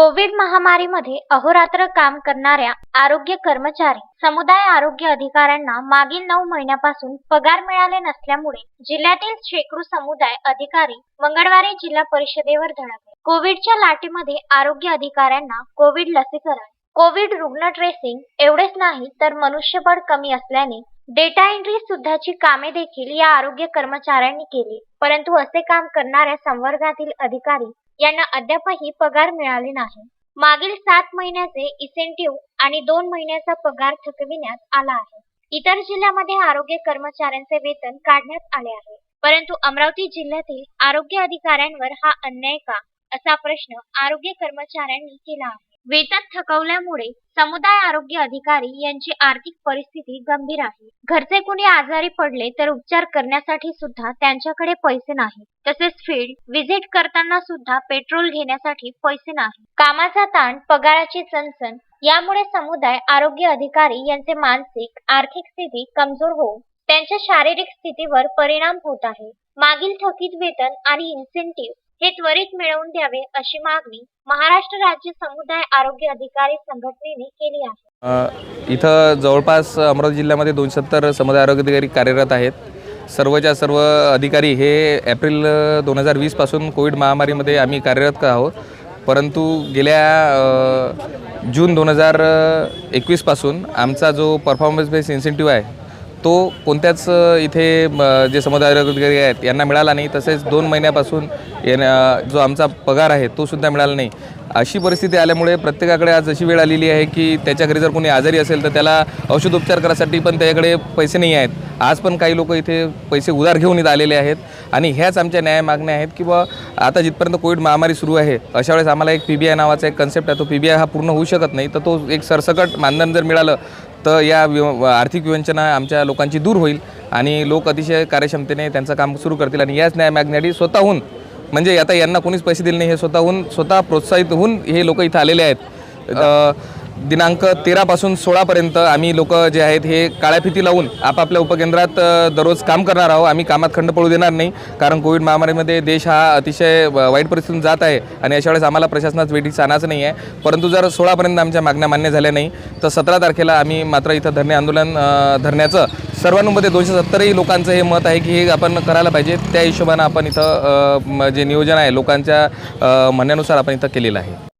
Covid महामारीमध्ये अहोरात्र काम करणाऱ्या आरोग्य कर्मचारी समुदाय आरोग्य अधिकाऱ्यांना मागील नऊ महिन्यापासून पगार मिळाले नसल्यामुळे जिल्ह्यातील शेकडो समुदाय अधिकारी मंगळवारी जिल्हा परिषदेवर धडकले. कोविडच्या लाटेमध्ये आरोग्य अधिकाऱ्यांना कोविड लसीकरण कोविड रुग्ण ट्रेसिंग एवढेच नाही तर मनुष्यबळ कमी असल्याने डेटा एंट्री सुद्धाची कामे देखील या आरोग्य कर्मचाऱ्यांनी केली. परंतु असे काम करणाऱ्या संवर्गातील अधिकारी यांना अद्यापही पगार मिळाले नाही. मागील सात महिन्याचे इसेंटिव्ह आणि दोन महिन्याचा पगार थकविण्यात आला आहे. इतर जिल्ह्यामध्ये आरोग्य कर्मचाऱ्यांचे वेतन काढण्यात आले आहे. परंतु अमरावती जिल्ह्यातील आरोग्य अधिकाऱ्यांवर हा अन्याय का? असा प्रश्न आरोग्य कर्मचाऱ्यांनी केला आहे. वेतन थकवल्यामुळे समुदाय आरोग्य अधिकारी यांची आर्थिक परिस्थिती गंभीर आहे. घरचे कुणी आजारी पडले तर उपचार करण्यासाठी सुद्धा त्यांच्याकडे पैसे नाही तसेच फील्ड व्हिजिट करताना सुद्धा पेट्रोल घेण्यासाठी पैसे नाही कामाचा ताण पगाराची चणचण यामुळे समुदाय आरोग्य अधिकारी यांचे मानसिक आर्थिक स्थिती कमजोर होऊन त्यांच्या शारीरिक स्थितीवर परिणाम होत आहे. मागील थकीत वेतन आणि इन्सेंटिव्ह हे त्वरित मिळवून द्यावे अशी मागणी महाराष्ट्र राज्य समुदाय आरोग्य अधिकारी संघटनेने केली आहे. इथं जवळपास अमरावती जिल्ह्यामध्ये दोनशे सत्तर समुदाय आरोग्य अधिकारी कार्यरत आहेत. सर्वच्या सर्व अधिकारी हे एप्रिल दोन हजार वीसपासून कोविड महामारीमध्ये आम्ही कार्यरत आहोत. परंतु गेल्या जून दोन हजार एकवीसपासून आमचा जो परफॉर्मन्स बेस इन्सेंटिव्ह आहे तो कोणत्याच इथे जे समुदाय अधिकारी आहेत यांना मिळाला नाही. तसेच दोन महिन्यापासून येण्या जो आमचा पगार आहे तो सुद्धा मिळाला नाही. अशी परिस्थिती आल्यामुळे प्रत्येकाकडे आज अशी वेळ आलेली आहे की त्याच्या घरी जर कोणी आजारी असेल तर त्याला औषधोपचार करायसाठी पण त्याच्याकडे पैसे नाही आहेत. आज पण काही लोक इथे पैसे उधार घेऊन इथं आलेले आहेत. आणि ह्याच आमच्या न्याय मागण्या आहेत की बा आता जिथपर्यंत कोविड महामारी सुरू आहे अशा वेळेस आम्हाला एक पी बी आय नावाचा एक कन्सेप्ट आहे. तो पी बी आय हा पूर्ण होऊ शकत नाही. तर तो एक सरसकट मानधन जर मिळालं तर या विव आर्थिक विवंचना आमच्या लोकांची दूर होईल आणि लोक अतिशय कार्यक्षमतेने त्यांचं काम सुरू करतील आणि याच न्याय मागण्यासाठी स्वतःहून म्हणजे आता यांना कोणीच पैसे दिले नाही हे स्वतःहून स्वतः प्रोत्साहित होऊन हे लोक इथं आलेले आहेत. दिनांक तेरापासून सोळापर्यंत आम्ही लोक जे आहेत हे काळ्या फिती लावून आपापल्या उपकेंद्रात दररोज काम करणार आहोत. आम्ही कामात खंड पडू देणार नाही. कारण कोविड महामारीमध्ये देश हा अतिशय व- वाईट परिस्थितीतून जात आहे आणि अशा वेळेस आम्हाला प्रशासनात वेटीस आणायचं नाही आहे. परंतु जर सोळापर्यंत आमच्या मागण्या मान्य झाल्या नाही तर सतरा तारखेला आम्ही मात्र इथं धरणे आंदोलन धरण्याचं सर्वांमध्ये दोनशे सत्तरही लोकांचं हे मत आहे की हे आपण करायला पाहिजे. त्या हिशोबानं आपण इथं म- जे नियोजन आहे लोकांच्या म्हणण्यानुसार आपण इथं केलेलं आहे.